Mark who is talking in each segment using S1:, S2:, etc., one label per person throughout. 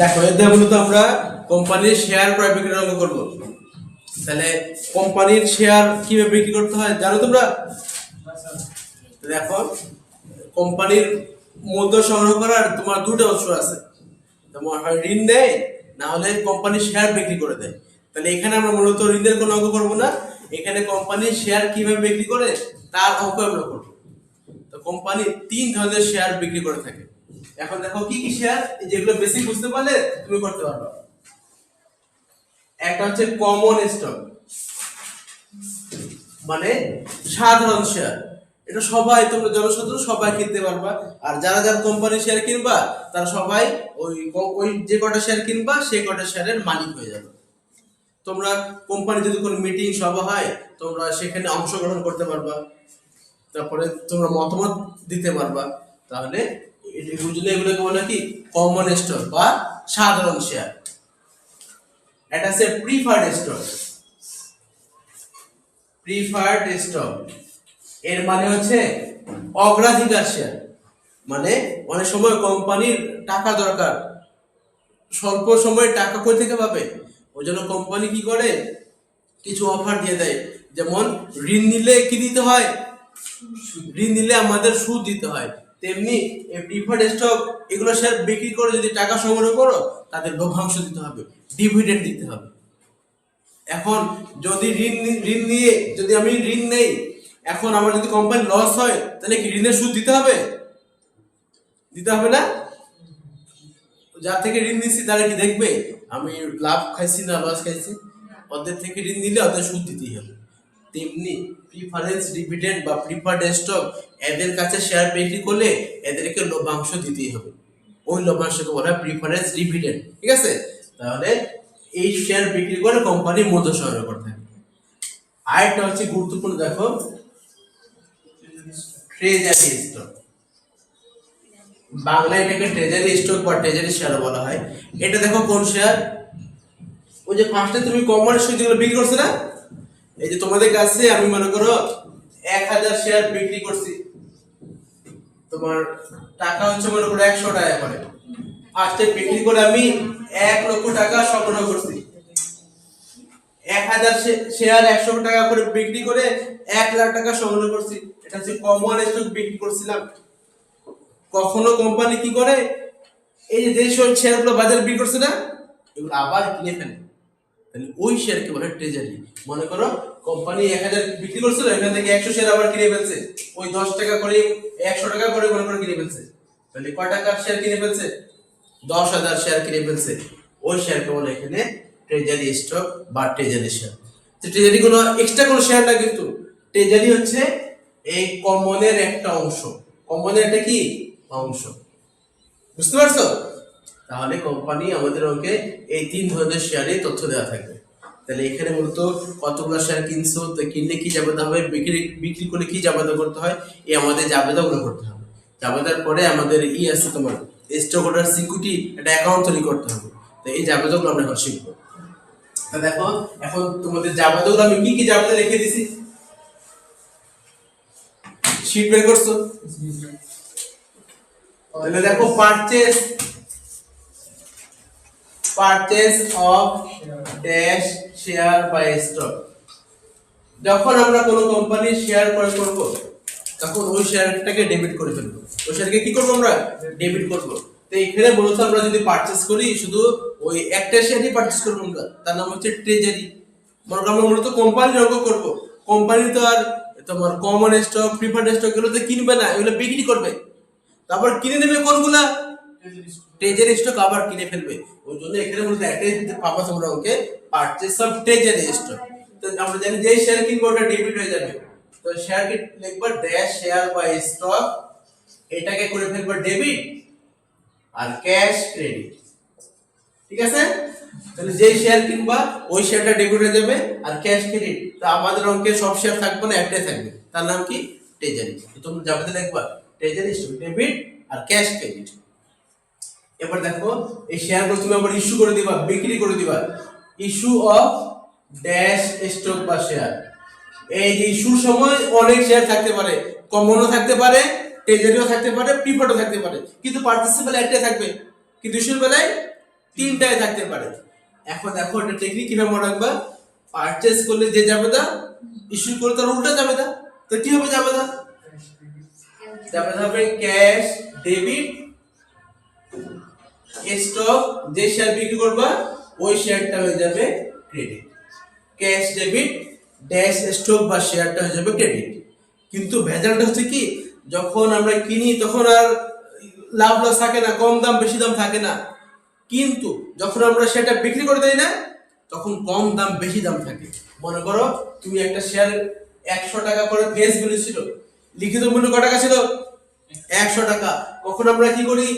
S1: দেখো এতে মূলত আমরা কোম্পানির শেয়ার ক্রয় বিক্রির অঙ্ক করব। তাহলে কোম্পানির শেয়ার কীভাবে বিক্রি করতে হয় জানো তোমরা? দেখো, কোম্পানির মূল্য সংগ্রহ করার তোমার দুটো অংশ আছে। তোমার হয় ঋণ দেয়, না হলে কোম্পানির শেয়ার বিক্রি করে দেয়। তাহলে এখানে আমরা মূলত ঋণের কোনো অঙ্ক করব না। এখানে কোম্পানির শেয়ার কীভাবে বিক্রি করে, তার অঙ্ক আমরা করব। তো কোম্পানি তিন ধরনের শেয়ার বিক্রি করে থাকে। এখন দেখো কি কি শেয়ার যেগুলো বেশি বুঝতে পারলে তুমি করতে পারবে। একটা হচ্ছে কমন স্টক মানে সাধারণ শেয়ার এটা সবাই, তোমরা জনসাধারণ সবাই কিনতে পারবা। আর যারা যারা কোম্পানির শেয়ার কিনবা, তারা সবাই ওই ওই যে কটা শেয়ার কিনবা, সেই কটা শেয়ারের মালিক হয়ে যাবে। তোমরা কোম্পানি যদি কোনো মিটিং সভা হয়, তোমরা সেখানে অংশগ্রহণ করতে পারবা। তারপরে তোমরা মতামত দিতে পারবা। তাহলে এ- বুঝলে এগুলোকে বলে কি? কমন স্টক বা সাধারণ শেয়ার এটা হচ্ছে প্রিফার্ড স্টক প্রিফার্ড স্টক এর মানে হচ্ছে অগ্রাধিকার শেয়ার মানে অনেক সময় কোম্পানির টাকা দরকার। স্বল্প সময়ে টাকা কই থেকে পাবে? ওই জন্য কোম্পানি কি করে? কিছু অফার দিয়ে দেয়। যেমন ঋণ নিলে কি দিতে হয়? ঋণ নিলে আমাদের সুদ দিতে হয়। তেমনি প্রিফার্ড স্টক এগুলো শেয়ার বিক্রি করে যদি টাকা সংগ্রহ করো, তাদের লভ্যাংশ দিতে হবে ডিভিডেন্ড দিতে হবে। এখন যদি ঋণ ঋণ নিয়ে যদি আমি ঋণ নেই, এখন আমার যদি কোম্পানি লস হয়, তাহলে কি ঋণের সুদ দিতে হবে? দিতে হবে না? যার থেকে ঋণ নিচ্ছি, তারা কি দেখবে? আমি লাভ খাইছি না লস খাইছি? ওদের থেকে ঋণ নিলে ওদের সুদ দিতেই হবে। তেমনি প্রিফারেন্স ডিভিডেন্ড বা প্রিফার্ড স্টক এদের কাছে শেয়ার বিক্রি করলে এদেরকে লভ্যাংশ দিতেই হবে। ওই লভ্যাংশকে বলা হয় প্রিফারেন্স ডিভিডেন্ড ঠিক আছে? তাহলে এই শেয়ার বিক্রি করে কোম্পানি মূল্য সংগ্রহ করতে থাকে। আরেকটা হচ্ছে গুরুত্বপূর্ণ, দেখো ট্রেজারি স্টক বাংলায় এটাকে ট্রেজারি স্টক বা ট্রেজারি শেয়ার বলা হয়। এটা দেখো কোন শেয়ার ওই যে ফার্স্টে তুমি কোম্পানির সঙ্গে যেগুলো বিক্রি করছ না? এই যে তোমাদের কাছে আমি মনে করো এক হাজার শেয়ার বিক্রি করছি। তোমার টাকা হচ্ছে মনে করো একশো টাকা করে। ফার্স্টে বিক্রি করে আমি এক লক্ষ টাকা সংগ্রহ করছি। এক হাজার শেয়ার একশো টাকা করে বিক্রি করে এক লাখ টাকা সংগ্রহ করছি। এটা হচ্ছে কমন স্টক বিক্রি করছিলাম। কখনো কোম্পানি কি করে? এই যে যেসব শেয়ারগুলো বাজারে বিক্রি করছে না, এগুলো আবার কিনে ফেলে। তাহলে ওই শেয়ারকে বলে ট্রেজারি মনে করো কোম্পানি এক হাজার বিক্রি করছিল, এখান থেকে একশো শেয়ার আবার কিনে ফেলছে। ওই দশ টাকা করে একশো টাকা করে মনে করে কিনে ফেলছে। তাহলে কয় টাকার শেয়ার কিনে ফেলছে? দশ হাজার শেয়ার কিনে ফেলছে। ওই শেয়ারকে বলে এখানে ট্রেজারি স্টক বা ট্রেজারি শেয়ার তো ট্রেজারি কোনো এক্সট্রা কোনো শেয়ার না কিন্তু। ট্রেজারি হচ্ছে এই কমনের একটা অংশ। কমনের একটা কি? অংশ। বুঝতে পারছ? তাহলে কোম্পানি আমাদের ওকে এই তিন ধরনের শেয়ারে তথ্য দেওয়া থাকবে। তাহলে এখানে মূলত কতগুলো শেয়ার কিনছো, তো কিনলে কি জাবেদা হবে, বিক্রি বিক্রি করলে কি জাবেদা করতে হয় এই আমাদের জাবেদাগুলো করতে হবে। জাবেদার পরে আমাদের ই আছে তোমার স্টক হোল্ডার সিকিউরিটি একটা অ্যাকাউন্ট তৈরি করতে হবে। তো এই জাবেদাগুলো আমরা এখন শিখব। তা দেখো, এখন তোমাদের জাবেদাগুলো আমি কি কি জাবেদা রেখে দিছি? শিট বের করছ? তাহলে দেখো purchase purchase of dash share by stock যখন আমরা কোনো কোম্পানির শেয়ার ক্রয় করব তখন ওই শেয়ারটাকে ডেবিট করে ফেলব। ওই শেয়ারকে কি করব আমরা? ডেবিট করব। তো এখানে মূলত আমরা যদি পারচেজ করি শুধু ওই একটা শেয়ারই পারচেজ করব আমরা। তার নাম হচ্ছে ট্রেজারি মনে আমরা মূলত কোম্পানির অঙ্ক করব। কোম্পানি তো আর তোমার কমন স্টক প্রিফার্ড স্টক এগুলো তো কিনবে না এগুলো বিক্রি করবে। তারপর কিনে নেবে কোনগুলা? ট্রেজারি স্টক আবার কিনে ফেলবে। ওই জন্য এখানে বলতে একটাই পাবা তোমরা okay purchase of treasury stock তো আমরা জানি যে শেয়ার কিনবো ওটা ডেবিট হয়ে যাবে। তো শেয়ার কি লিখব ড্যাশ শেয়ার বা স্টক এটাকে করে ফেলব ডেবিট আর ক্যাশ ক্রেডিট ঠিক আছে? তাহলে যেই শেয়ার কিনবা, ওই শেয়ারটা ডেবিট হয়ে যাবে আর ক্যাশ ক্রেডিট তো আমাদের অঙ্কে সব শেয়ার থাকবে না, একটাই থাকবে। তার নাম কি? ট্রেজারি তো তোমরা যাবে লিখবা ট্রেজারি ডেবিট আর ক্যাশ ক্রেডিট এবার দেখো, এই শেয়ারগুলো তুমি আবার ইস্যু করে দিবা, বিক্রি করে দিবা। ইস্যু অফ ড্যাশ স্টক বা শেয়ার এই যে ইস্যুর সময় অনেক শেয়ার থাকতে পারে কমনও থাকতে পারে ট্রেজারিও থাকতে পারে প্রিফার্ডও থাকতে পারে। কিন্তু পার্টিসিপেল একটাই থাকবে, কিন্তু ইস্যুর বেলায় তিনটায় থাকতে পারে। এখন দেখো, এটা টেকনিক কীভাবে মনে রাখবা পারচেজ করলে যে যাবে না ইস্যু করলে তার উল্টা যাবে না তো কি হবে যাবে না যাবে হবে ক্যাশ ডেবিট স্টক যে শেয়ার বিক্রি করবা, ওই শেয়ারটা হয়ে যাবে credit cash debit dash stock বা শেয়ারটা হয়ে যাবে ক্রেডিট কিন্তু ভেজালটা হচ্ছে কি, যখন আমরা কিনি তখন আর লাভ লস থাকে না, কম দাম, বেশি দাম থাকে না। কিন্তু যখন আমরা সেটা বিক্রি করে দেই না, তখন কম দাম, বেশি দাম থাকে। মনে করো, তুমি একটা শেয়ার একশো টাকা করে ফেস ভ্যালু ছিল, লিখিত মূল্য কত টাকা ছিল? একশো টাকা। কখন আমরা কি করি?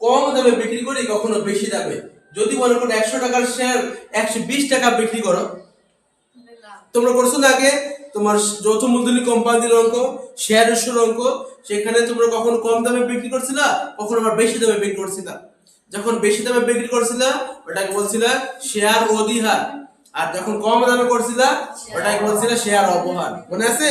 S1: কম দামে বিক্রি করি, কখনো বেশি দামে। যদি মনে করো একশো টাকার শেয়ার একশো বিশ টাকা বিক্রি করো, তোমরা করছ না আগে? তোমার যৌথ মূলধনী কোম্পানির অঙ্ক শেয়ার ইস্যুর অঙ্ক, সেখানে তোমরা কখনো কম দামে বিক্রি করছিলা, কখনো আবার বেশি দামে বিক্রি করছিলা। যখন বেশি দামে বিক্রি করছিলা, ওটাকে বলছিলা শেয়ার অধিহার। আর যখন কম দামে করছিলা ওটাকে বলছিলা শেয়ার অপহার মনে আছে?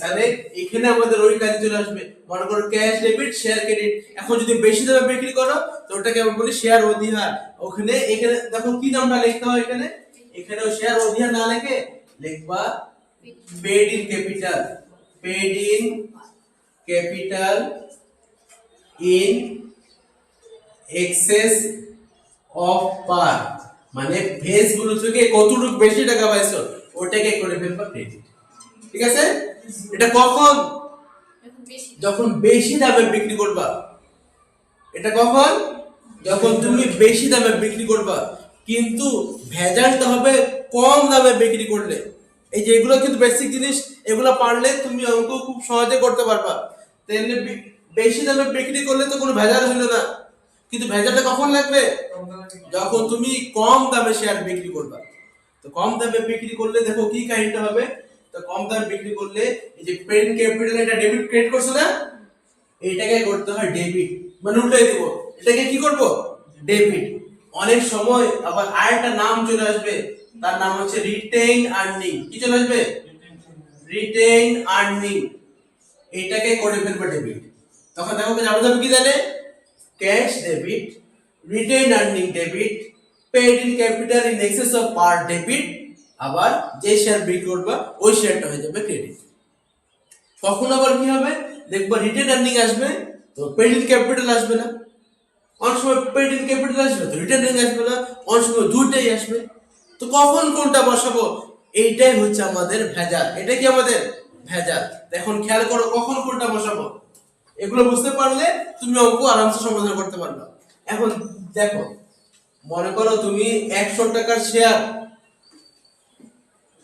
S1: তাহলে এখানে আমাদের ওই কাজে চলে আসবে। মনে করো ক্যাশ ডেবিট শেয়ার ক্রেডিট এখন যদি বেশি দামে বিক্রি করো তো ওটাকে আমরা বলি শেয়ার অধিহার। ওখানে এখানে দেখো কি নামটা লিখতে হয় এখানে? এখানেও শেয়ার অধিহার না লিখে? লিখবা paid in capital paid in capital in excess of par মানে ফেসগুলো থেকে কতটুকু বেশি টাকা পাইছো, ওটাকে করে ফেলবা ক্রেডিট ঠিক আছে? এটা কখন? যখন বেশি দামে বিক্রি করবা। এটা কখন? যখন তুমি বেশি দামে বিক্রি করবা। কিন্তু ভেজালটা হবে কম দামে বিক্রি করলে। এই যে এগুলো কিন্তু বেসিক জিনিস, এগুলো পারলে তুমি অঙ্ক খুব সহজে করতে পারবা। তাহলে বেশি দামে বিক্রি করলে তো কোনো ভেজাল হলো না। কিন্তু ভেজালটা কখন লাগবে? যখন তুমি কম দামে শেয়ার বিক্রি করবা। তো কম দামে বিক্রি করলে দেখো কি কাহিনীটা হবে? তো কম দামে বিক্রি করলে এই যে পেন ক্যাপিটাল এটা ডেবিট ক্রেডিট করছ না? এটাকে করতে হয় ডেবিট মানে উল্টাই দিব। এটাকে কি করব? ডেবিট অনেক সময় আবার আরেকটা নাম চলে আসবে। তার নাম হচ্ছে রিটেইন আর্নিং কি চলে আসবে? রিটেইন আর্নিং এটাকে করে ফেলবে ডেবিট তখন দেখো যাবে যাবে কি জানে? Cash debit retain earning debit paid in capital in excess of par debit আবার যে শেয়ার বিক্রি করবা, ওই শেয়ারটা হয়ে যাবে ক্রেডিট কখন আবার কি হবে? দেখবা রিটেন আর্নিং আসবে, তো পেড ইন ক্যাপিটাল আসবে না। অনেক সময় পেড ইন ক্যাপিটাল আসবে, তো রিটেন আর্নিং আসবে না। অনেক সময় দুইটাই আসবে। তো কখন কোনটা বসাবো? এইটাই হচ্ছে আমাদের ভেজাল। এটা কি আমাদের? ভেজাল। এখন খেয়াল করো কখন কোনটা বসাবো? এগুলো বুঝতে পারলে তুমি অঙ্ক আরামসে সমাধান করতে পারবে। এখন দেখো, মনে করো তুমি একশো টাকার শেয়ার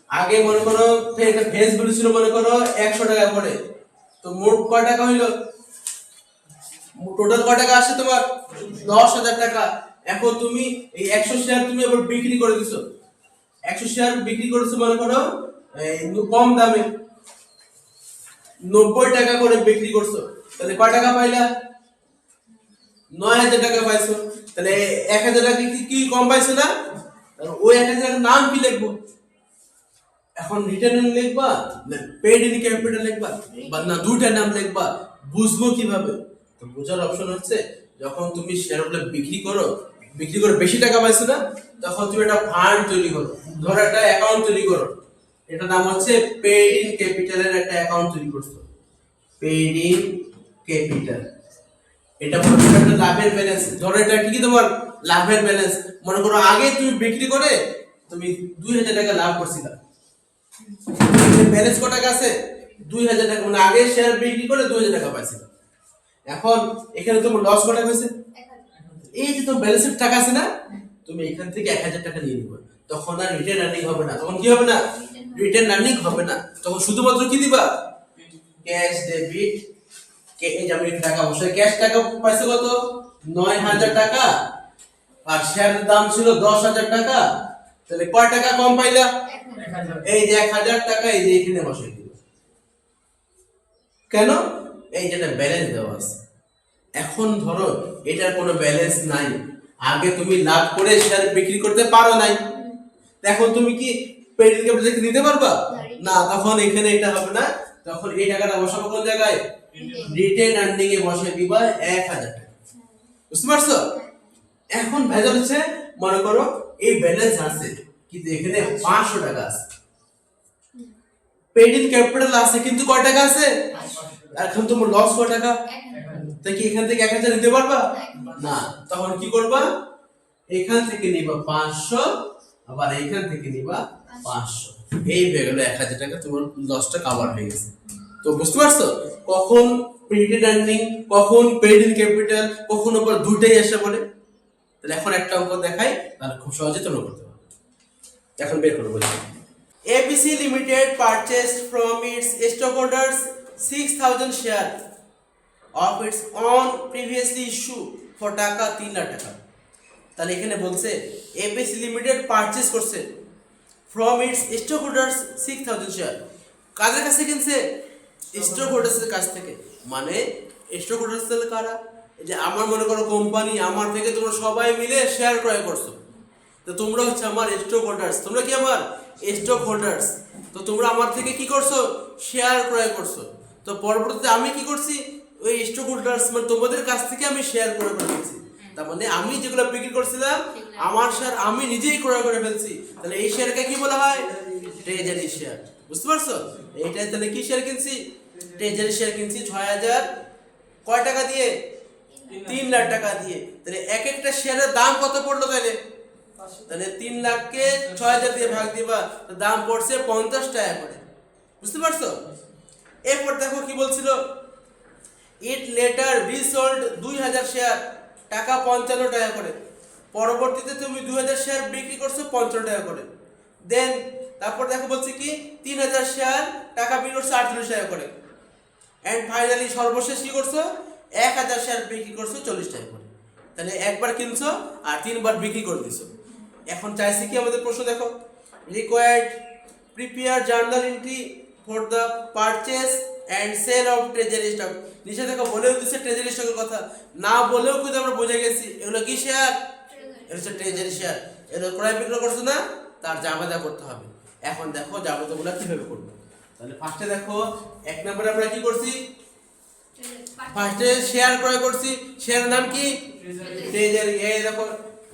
S1: আগে মনে করো ফেস বলেছিল মনে করো একশো টাকা করে। তো মোট কয় টাকা হইল? টোটাল কয় টাকা আসে তোমার? দশ হাজার টাকা। এখন তুমি এই একশো শেয়ার তুমি আবার বিক্রি করে দিছো। একশো শেয়ার বিক্রি করেছ মনে করো কম দামে। নব্বই টাকা করে বিক্রি করছ। তাহলে কয় টাকা পাইলা? নয় হাজার টাকা পাইছো। তাহলে এক হাজার টাকা কি কম পাইছো না? ওই এক হাজার নাম কি লিখব? এখন রিটার্ন লিখবা পেড ইন ক্যাপিটাল লিখবা? বা না দুইটা নাম লিখবা? বুঝব কীভাবে? তো বোঝার অপশন হচ্ছে, যখন তুমি শেয়ারগুলো বিক্রি করো, বিক্রি করে বেশি টাকা পাইছো না, তখন তুমি একটা ফান্ড তৈরি করো। ধরো একটা অ্যাকাউন্ট তৈরি করো। এটা নাম হচ্ছে পেড ইন ক্যাপিটালের একটা অ্যাকাউন্ট তৈরি করছ। পেড ইন ক্যাপিটাল এটা করো একটা লাভের ব্যালেন্স ধরো এটা কি তোমার লাভের ব্যালেন্স মনে করো আগে তুমি বিক্রি করে তুমি দুই হাজার টাকা লাভ করছিলা। ব্যালেন্স কত টাকা আছে? দুই হাজার টাকা। মানে আগে শেয়ার বিক্রি করে দুই হাজার টাকা পাইছিল। এখন এখানে তোমার লস কত টাকা হয়েছে? এই যে তোমার ব্যালেন্সের টাকা আছে না, তুমি এখান থেকে এক হাজার টাকা নিয়ে নিবে। তখন আর রিটার্ন আর্নিং হবে না। তখন কি হবে না? রিটার্ন আর্নিং হবে না। তখন শুধুমাত্র কি দিবা? ক্যাশ ডেবিট এই আমি টাকা বসে ক্যাশ টাকা পাইছে কত? নয় হাজার টাকা। আর শেয়ারের দাম ছিল দশ হাজার টাকা। তাহলে কয় টাকা কম পাইলা? এই যে এক হাজার টাকা, এই যে এখানে বসে দিল কেন? এই যেটা ব্যালেন্স দেওয়া আছে। এখন ধরো, এটার কোনো ব্যালেন্স নাই। আগে তুমি লাভ করে শেয়ার বিক্রি করতে পারো নাই। এখন তুমি কি পেডিল ক্যাপিটাল দিতে পারবা? না তখন এখানে এটা হবে না। তখন এই টাকাটা বসাবো কোন জায়গায়? রিটেন আর্নিং এ বসে দিবা এক হাজার টাকা। বুঝতে পারছ? এখন ভেজাল হচ্ছে মনে করো এই ব্যালেন্স আছে কিন্তু এখানে পাঁচশো টাকা আছে। পেড ইন ক্যাপিটাল আছে কিন্তু কয় টাকা আছে? এখন তোমার লস কয় টাকা? তাই কি এখান থেকে এক হাজার নিতে পারবা? না তখন কি করবা? এখান থেকে নিবা পাঁচশো আবার এখান থেকে নিবা পাঁচশো। এই হয়ে গেল এক হাজার টাকা, তোমার লসটা কাভার হয়ে গেছে। তো বুঝতে পারছ? কখন প্রিন্টেড আর্নিং কখন পেড ইন ক্যাপিটাল কখন আবার দুটাই এসে বলে? তাহলে এখন একটা অঙ্ক দেখাই, তাহলে খুব সহজে তোমরা করতে পারবে এখন বের করে বলছি। ABC Limited purchased from its stockholders 6000 share of its own previously issued for টাকা 3 লাখ টাকা। তাহলে এখানে বলছে এবিসি লিমিটেড পারচেজ করছে from its stock holders six thousand share কাদের কাছে কিনছে? স্টক হোল্ডার্সের কাছ থেকে। মানে স্টক হোল্ডার্স তাহলে কারা? যে আমার মনে করো কোম্পানি আমার থেকে তোমরা সবাই মিলে শেয়ার ক্রয় করছ। তো তোমরা হচ্ছে আমার স্টক হোল্ডার্স তোমরা কি আমার? স্টক হোল্ডার্স তো তোমরা আমার থেকে কি করছ? শেয়ার ক্রয় করছ। তো পরবর্তীতে আমি কি করছি? ওই স্টক হোল্ডার্স মানে তোমাদের কাছ থেকে আমি শেয়ার ক্রয় করে ফেলছি তার মানে আমি যেগুলো বিক্রি করছিলাম আমার শেয়ার আমি নিজেই ক্রয় করে ফেলছি। তাহলে এই শেয়ারকে কি বলা হয়? ট্রেজারি শেয়ার বুঝতে পারছ? এইটাই তাহলে কি শেয়ার কিনছি? ট্রেজারি শেয়ার কিনছি ছয় হাজার কয় টাকা দিয়ে? তিন লাখ টাকা দিয়ে। তাহলে এক একটা শেয়ারের দাম কত পড়ল তাহলে? তাহলে তিন লাখকে ছয় হাজার দিয়ে ভাগ দিবা। দাম পড়ছে পঞ্চাশ টাকা করে। বুঝতে পারছ? এরপর দেখো কি বলছিল? ইট লেটার রিসোল্ড দুই হাজার শেয়ার, টাকা পঞ্চান্ন টাকা করে। পরবর্তীতে তুমি দুই হাজার শেয়ার বিক্রি করছ পঞ্চান্ন টাকা করে। দেন তারপর দেখো বলছে কি তিন হাজার শেয়ার টাকা বিক্রি করছ আটচল্লিশ টাকা করে। অ্যান্ড ফাইনালি সর্বশেষ কি করছ? এক হাজার শেয়ার বিক্রি করছ চল্লিশ টাকা করে। তাহলে একবার কিনছো আর তিনবার বিক্রি করে দিছো। এখন চাইছি কি আমাদের প্রশ্ন দেখো। Required prepare journal entry for the purchase and sale of treasury stock দেখো বলেও দিচ্ছে ট্রেজারি স্টকের কথা। না বলেও কিন্তু আমরা বোঝা গেছি। এগুলো কি শেয়ার এটা হচ্ছে ট্রেজারি শেয়ার। এগুলো ক্রয় বিক্রয় করছ না তার জাবেদা করতে হবে। এখন দেখো জাবেদাগুলো কীভাবে করব। তাহলে ফার্স্টে দেখো এক নম্বরে আমরা কি করছি? ফার্স্টে শেয়ার ক্রয় করছি। শেয়ারের নাম কি? ট্রেজারি এই দেখো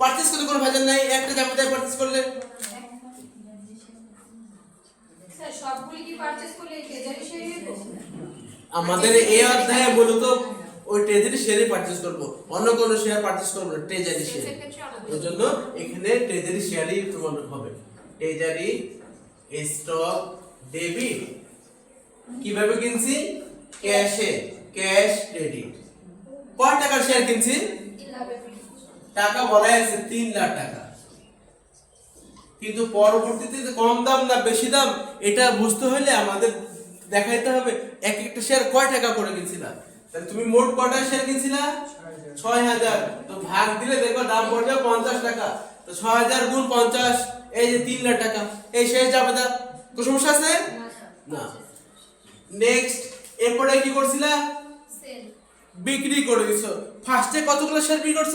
S1: পারচেজ করতে কোনো ভেজাল নাই একটা জাবেদায় পারচেজ করলে।
S2: করলে
S1: আমাদের এই অধ্যায়ে মূলত ওই ট্রেজারি শেয়ারই পারচেজ করব। অন্য কোনো শেয়ার পারচেজ করব না ট্রেজারি শেয়ার ওই জন্য এখানে ট্রেজারি শেয়ারই তোমার হবে। ট্রেজারি স্টক ডেবিট কীভাবে কিনছি? ক্যাশে ক্যাশ ক্রেডিট কয় টাকার শেয়ার কিনছি? টাকা বলা আছে তিন লাখ টাকা। কিন্তু পরবর্তীতে কম দাম না বেশি দাম এটা বুঝতে হলে আমাদের দেখাইতে হবে এক একটা শেয়ার কয় টাকা করে কিনছিলাম তাহলে তুমি মোট কয়টা শেয়ার কিনছিলা? ছয় হাজার। তো ভাগ দিলে দেখো দাম পড়বে পঞ্চাশ টাকা। তো ছয় হাজার গুণ পঞ্চাশ এই যে তিন লাখ টাকা। এই শেষ যাবে দা তো সমস্যা আছে? না। নেক্সট এরপরে কি করছিলা? বিক্রি করে দিছো। ফার্স্টে কতগুলো শেয়ার বিক্রি করছ?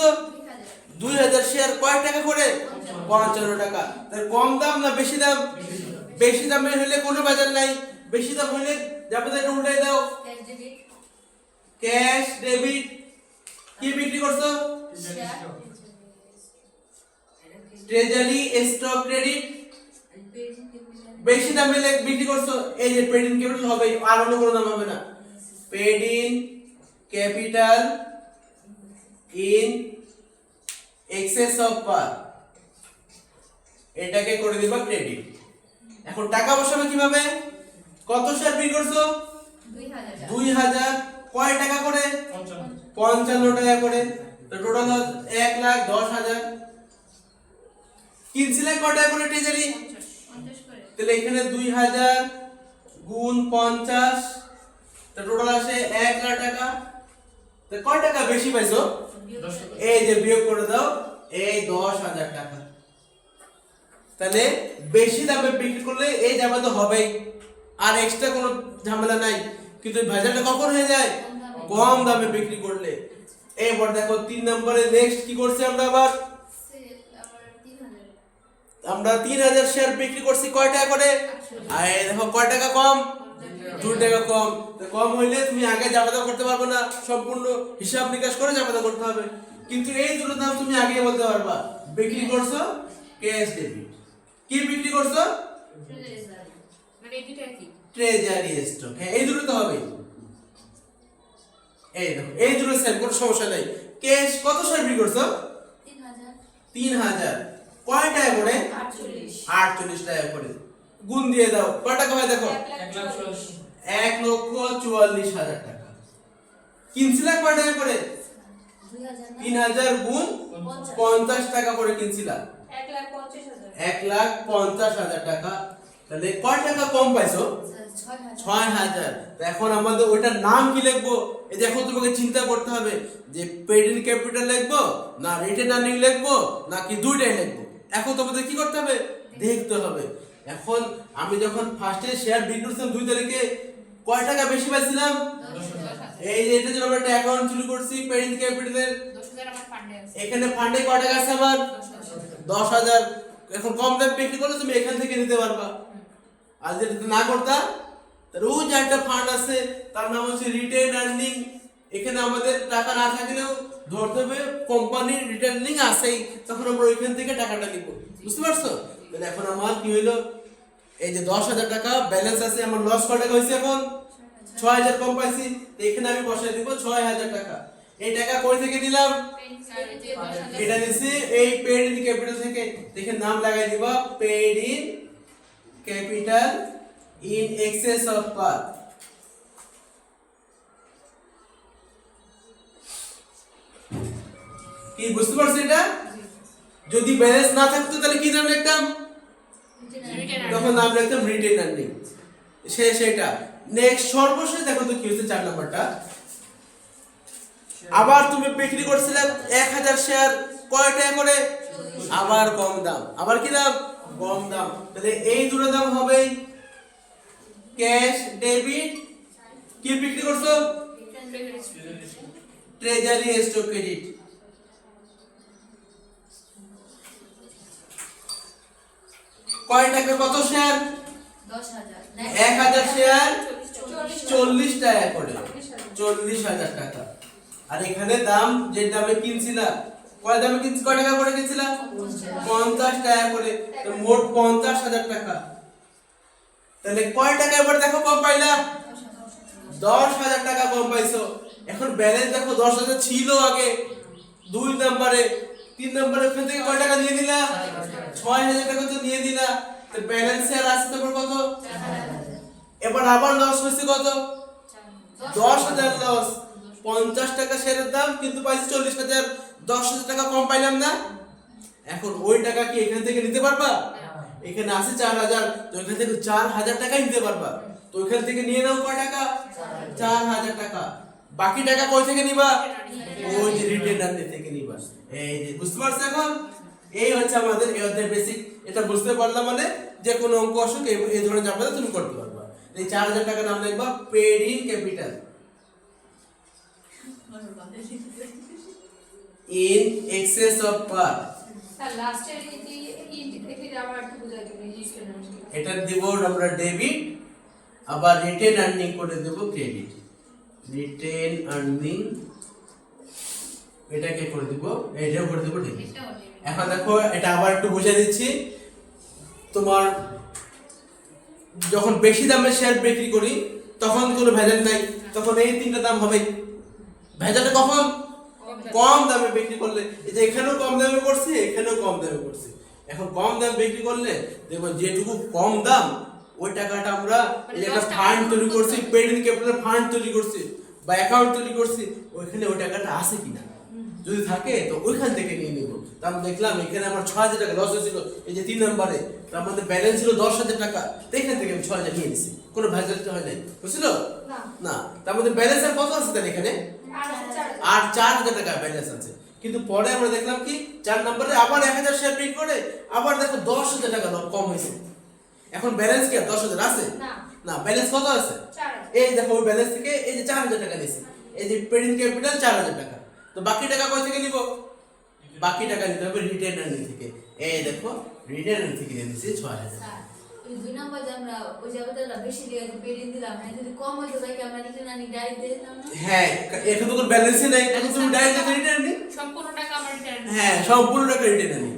S1: দুই হাজার। শেয়ার কয় টাকা করে? পঞ্চান্ন টাকা। তার কম দাম না বেশি দাম? বেশি দামে। হলে কোনো বাজার নাই। বেশি দাম হলে যাবে উল্টাই দাও।
S2: ক্যাশ ডেবিট
S1: কি বিক্রি করছ? Treasury stock credit. বেশি দামে বিক্রি করছ। এই যে পেড ইন ক্যাপিটাল হবে আর অন্য কোনো দাম হবে না। Paid in capital in excess of par এটাকে করে দিবা ক্রেডিট। এখন টাকা বসাবে কীভাবে? কত শেয়ার বিক্রি করছ?
S2: দুই হাজার
S1: কয় টাকা করে? পঞ্চান্ন। টাকা করে। তো টোটাল এক লাখ দশ হাজার। কিনছিলে কয় টাকা করে ট্রেজারি তাহলে এখানে দুই হাজার গুণ পঞ্চাশ। তো টোটাল আসে এক লাখ টাকা। তো কয় টাকা বেশি পাইছো? এই যে বিয়োগ করে দাও এই দশ হাজার টাকা। তাহলে বেশি দামে বিক্রি করলে এই জামা তো হবেই। আর এক্সট্রা কোনো ঝামেলা নাই। কিন্তু ভেজালটা কখন হয়ে যায়? কম দামে বিক্রি করলে। এবার দেখো, তিন নম্বরে নেক্সট কি করছি আমরা আবার? আমরা তিন হাজার শেয়ার বিক্রি করছি, কয় টাকা করে? আর দেখো, কয় টাকা কম? দু টাকা কম। কম হইলে তুমি আগে জামাতা করতে পারবে না, সম্পূর্ণ হিসাব নিকাশ করে জামাতা করতে হবে। কিন্তু এই দুটো দাম তুমি আগে বলতে পারবা। বিক্রি করছ ক্যাশ ডেবিট কি বিক্রি করছ?
S2: মানে
S1: ট্রেজারি স্টক হ্যাঁ এই দুটো তো হবে এই দেখো এই দুটো সেম কোনো সমস্যা নেই। ক্যাশ কত শেয়ার বিক্রি করছ?
S2: তিন হাজার।
S1: কয় টাকা করে?
S2: আটচল্লিশ।
S1: টাকা করে। গুণ দিয়ে দাও কয় টাকা হয় দেখো?
S2: এক
S1: লক্ষ চুয়াল্লিশ হাজার টাকা। কিনছিলা কয় টাকা করে? তিন হাজার গুণ পঞ্চাশ। টাকা করে কিনছিলা।
S2: এক লাখ পঞ্চাশ হাজার
S1: টাকা। তাহলে কয় টাকা কম পাইছো?
S2: ছয় হাজার।
S1: এখন আমাদের ওইটার নাম কি লিখব? এই এখন তোমাকে চিন্তা করতে হবে যে পেড ইন ক্যাপিটাল লিখব না রিটেন আর্নিং লিখব নাকি দুইটাই লিখব? এখন তোমাদের কি করতে হবে? দেখতে হবে। এখন আমি যখন ফার্স্টে শেয়ার বিক্রি করছিলাম দুই তারিখে, কয় টাকা বেশি পাইছিলাম? এই যে এটা জন্য আমরা একটা অ্যাকাউন্ট শুরু করছি পেড ক্যাপিটালের এখানে ফান্ডে কয় টাকা আছে আমার? দশ হাজার। এখন কম দাম বিক্রি করলে তুমি এখান থেকে নিতে পারবা। আর যদি না করতা যে একটা ফান্ড আছে তার নাম হচ্ছে রিটেন আর্নিং এখানে আমাদের টাকা না থাকলেও ধরতে হবে কোম্পানির রিটার্নিং আছেই তখন আমরা ওইখান থেকে টাকাটা নিব। বুঝতে পারছ? তাহলে এখন আমার কি হইল এই যে দশ হাজার টাকা ব্যালেন্স আছে আমার লস কয় টাকা হয়েছে এখন? ছয় হাজার কম পাইছি এখানে আমি বসাই দিব ছয় হাজার টাকা। এই টাকা কই থেকে দিলাম এটা দিছি এই পেড ইন ক্যাপিটাল থেকে। দেখে নাম লাগাই দিবা paid in capital in excess of par কি, বুঝতে পারছ এটা? যদি ব্যালেন্স না থাকতো তাহলে কি নাম লিখতাম? তখন নাম লিখতাম রিটেন আর্নিং সে সেটা নেক্সট সর্বশেষ দেখো তো কি হচ্ছে চার নাম্বারটা। আবার তুমি বিক্রি করছিলে এক হাজার শেয়ার কয় টাকা করে? আবার কম দাম। আবার কি দাম? কম দাম। তাহলে এই দুটো দাম হবে ক্যাশ, ডেবিট। কি বিক্রি করছ? ট্রেজারি স্টক ক্রেডিট কয় টাকা? কত শেয়ার এক হাজার শেয়ার
S2: চল্লিশ
S1: টাকা করে। চল্লিশ হাজার টাকা। আর এখানে দাম যে দামে কিনছিলা কয় দামে কিনছি? কয় টাকা করে কিনছিলা পঞ্চাশ টাকা করে। মোট পঞ্চাশ হাজার টাকা। তাহলে কয় টাকা এবার দেখো কম পাইলা? দশ হাজার টাকা কম পাইছো। এখন ব্যালেন্স দেখো, দশ হাজার ছিল আগে। দুই নম্বরে, তিন নম্বরে ওখান থেকে কয় টাকা নিয়ে দিলা ছয় হাজার টাকা তো নিয়ে দিলা তো ব্যালেন্সে আর আসতে পারো কত? এবার আবার লস হয়েছে কত? দশ হাজার লস পঞ্চাশ টাকা শেয়ারের দাম, কিন্তু পাইছি চল্লিশ হাজার। দশ হাজার টাকা কম পাইলাম না? এখন ওই টাকা কি এখান থেকে নিতে পারবা? এখানে আছে চার হাজার, তো এখান থেকে চার হাজার টাকাই নিতে পারবা। তো ওইখান থেকে নিয়ে নাও কয় টাকা? চার হাজার টাকা। বাকি টাকা কই থেকে নিবা? ওই যে রিটেন থেকে নিবা। এই যে, বুঝতে পারছ এখন? এই হচ্ছে আমাদের, এই অধ্যায় বেসিক এটা বুঝতে পারলাম মানে যে কোনো অঙ্ক আসুক, এই ধরনের জামাতে তুমি করতে পারবা। এই চার হাজার টাকা নাম লিখবা paid in capital of par
S2: sir লাস্টের এটা
S1: দেব আমরা ডেবিট আবার রিটেন আর্নিং করে দেব ক্রেডিট রিটেন আর্নিং এটাকে করে দেব এটাও করে দেব ডেবিট এখন দেখো এটা আবার একটু বুঝিয়ে দিচ্ছি। তোমার যখন বেশি দামে শেয়ার বিক্রি করি তখন কোনো ভেজাল নাই তখন এই তিনটা দাম হবে। ভেজালটা কখন? কম দামে বিক্রি করলে এই যে এখানেও কম দামে করছে এখানেও কম দামে করছে। এখন কম দাম বিক্রি করলে দেখো যেটুকু কম দাম ওই টাকাটা আমরা এই যে একটা ফান্ড তৈরি করছি পেড ক্যাপিটাল ফান্ড তৈরি করছি বা অ্যাকাউন্ট তৈরি করছি ওইখানে ওই টাকাটা আছে কিনা? যদি থাকে তো ওইখান থেকে নিয়ে নেব। তার দেখলাম এখানে আমার ছয় হাজার টাকা লস হয়েছিল। এই যে তিন নম্বরে তার মধ্যে ব্যালেন্স ছিল দশ হাজার টাকা। তো এখান থেকে আমি ছয় হাজার নিয়ে নিছি। কোনো ভেজাল হয় নাই। বুঝছিল?
S2: না।
S1: তার মধ্যে ব্যালেন্স আর কত আছে তাহলে এখানে?
S2: আর চার
S1: হাজার টাকা ব্যালেন্স আছে। কিন্তু পরে আমরা দেখলাম কি চার নম্বরে আবার এক হাজার শেয়ার বিক্রি করে আবার দেখো দশ হাজার টাকা কম হয়েছে। এখন ব্যালেন্স কি আর দশ হাজার আছে?
S2: না।
S1: না ব্যালেন্স কত আছে? এই দেখো ওই ব্যালেন্স থেকে এই যে চার হাজার টাকা নিয়েছি। এই যে পেডিং ক্যাপিটাল চার হাজার টাকা। তো বাকি টাকা কই থেকে নিব? বাকি টাকা নিতে হবে রিটেনার নি থেকে। এই দেখো রিটেনার থেকে নিয়ে নিচ্ছি ছয় হাজার।
S3: দুই নম্বর যে আমরা ওই জায়গাটা বেশি দিয়ে বেরিয়ে দিলাম না যদি কম হতো তাই কি আমরা রিটার্ন আনি ডাইরেক্ট দিয়ে দিতাম
S1: হ্যাঁ এখন তো কোনো ব্যালেন্সই নাই। এখন তুমি ডাইরেক্ট রিটার্ন আনি
S2: সম্পূর্ণ টাকা আমার রিটার্ন
S1: হ্যাঁ সম্পূর্ণ টাকা রিটার্ন আনি